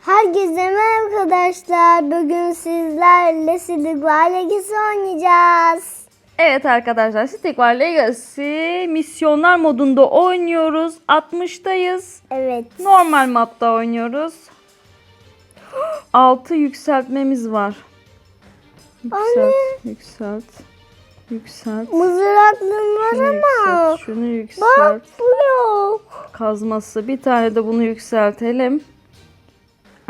Herkese merhaba arkadaşlar. Bugün sizlerle Sidigwa Legisi oynayacağız. Evet arkadaşlar War Legacy misyonlar modunda oynuyoruz. 60'tayız. Evet. Normal mapta oynuyoruz. 6 yükseltmemiz var. Yükselt, yükselt, yükselt. Mızraklım var Şunu ama. yükselt, şunu Bak yükselt. bu yok. Kazması. Bir tane de bunu yükseltelim.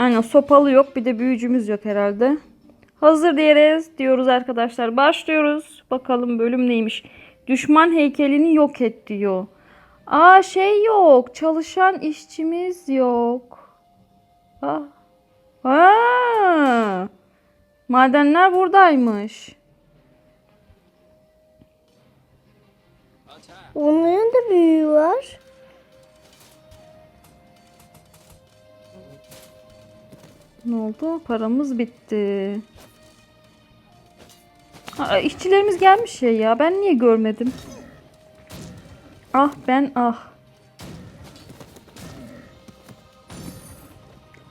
Aynen sopalı yok. Bir de büyücümüz yok herhalde. Hazır diyeriz diyoruz arkadaşlar. Başlıyoruz. Bakalım bölüm neymiş. Düşman heykelini yok et diyor. Aa şey yok. Çalışan işçimiz yok. Ah. Aa. Madenler buradaymış. Onların da büyüğü var. Ne oldu? Paramız bitti. Aa, işçilerimiz gelmiş ya ya. Ben niye görmedim? Ah ben ah.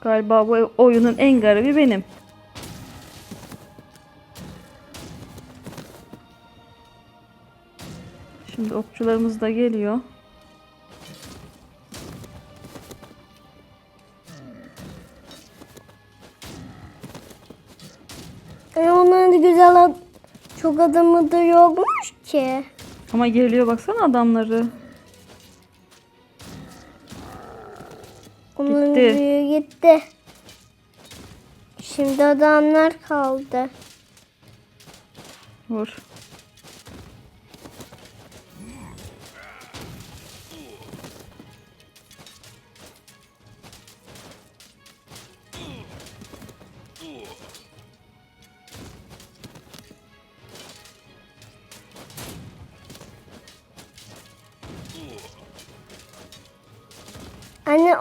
Galiba bu oyunun en garibi benim. Şimdi okçularımız da geliyor. E onların güzel ad- çok adamı da yokmuş ki. Ama geliyor baksana adamları. Onların Gitti. büyüğü gitti. Şimdi adamlar kaldı. Vur.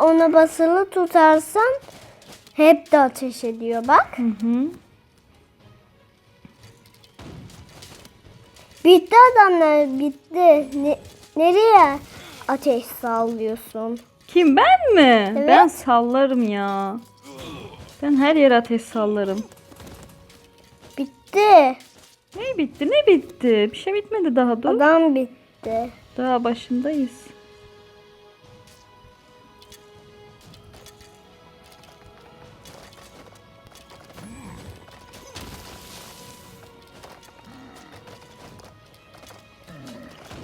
Ona basılı tutarsan hep de ateş ediyor bak. Hı hı. Bitti adamlar bitti. Ne, nereye ateş sallıyorsun? Kim ben mi? Evet. Ben sallarım ya. Ben her yere ateş sallarım. Bitti. Ne bitti ne bitti? Bir şey bitmedi daha dur. Adam bitti. Daha başındayız.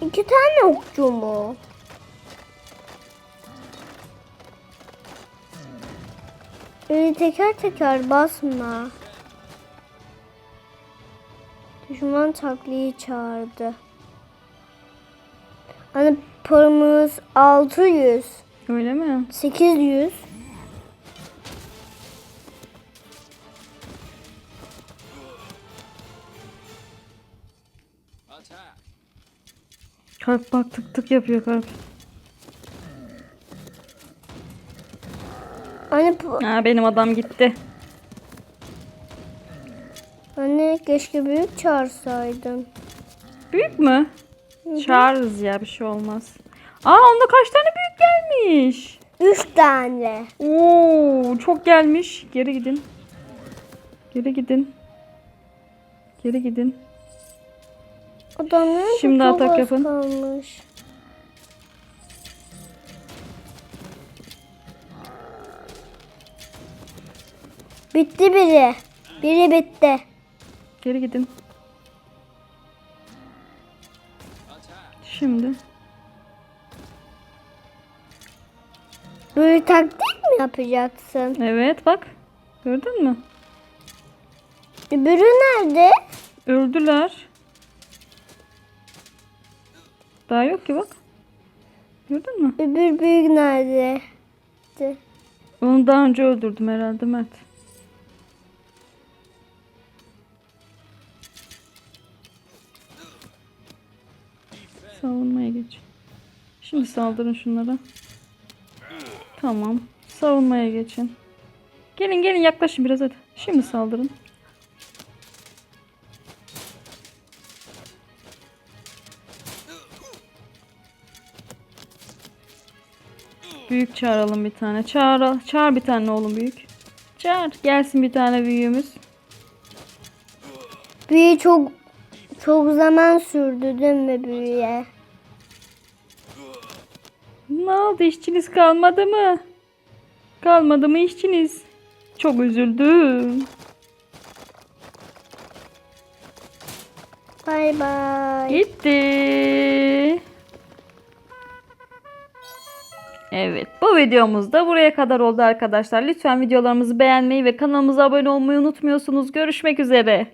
İki tane okçu mu? Öyle teker teker basma. Düşman taklıyı çağırdı. Hani paramız 600, Öyle mi? 800. Kalp bak tık tık yapıyor kalp. Anne, pu- Ha benim adam gitti. anne keşke büyük çağırsaydın. Büyük mü? Çağırırız ya bir şey olmaz. Aa onda kaç tane büyük gelmiş. Üç tane. Oo çok gelmiş. Geri gidin. Geri gidin. Geri gidin. Adamların Şimdi atak yapın. Kalmış. Bitti biri. Biri bitti. Geri gidin. Şimdi. Böyle taktik mi yapacaksın? Evet bak. Gördün mü? Öbürü nerede? Öldüler. Daha yok ki bak. Gördün mü? Öbür büyük nerede? Onu daha önce öldürdüm herhalde Mert. Savunmaya geç. Şimdi saldırın şunlara. Tamam. Savunmaya geçin. Gelin gelin yaklaşın biraz hadi. Şimdi saldırın. Büyük çağıralım bir tane. Çağır, çağır bir tane oğlum büyük. Çağır. Gelsin bir tane büyüğümüz. Büyü çok çok zaman sürdü değil mi büyüye? Ne oldu işçiniz kalmadı mı? Kalmadı mı işçiniz? Çok üzüldüm. Bay bay. Gitti. Evet bu videomuz da buraya kadar oldu arkadaşlar. Lütfen videolarımızı beğenmeyi ve kanalımıza abone olmayı unutmuyorsunuz. Görüşmek üzere.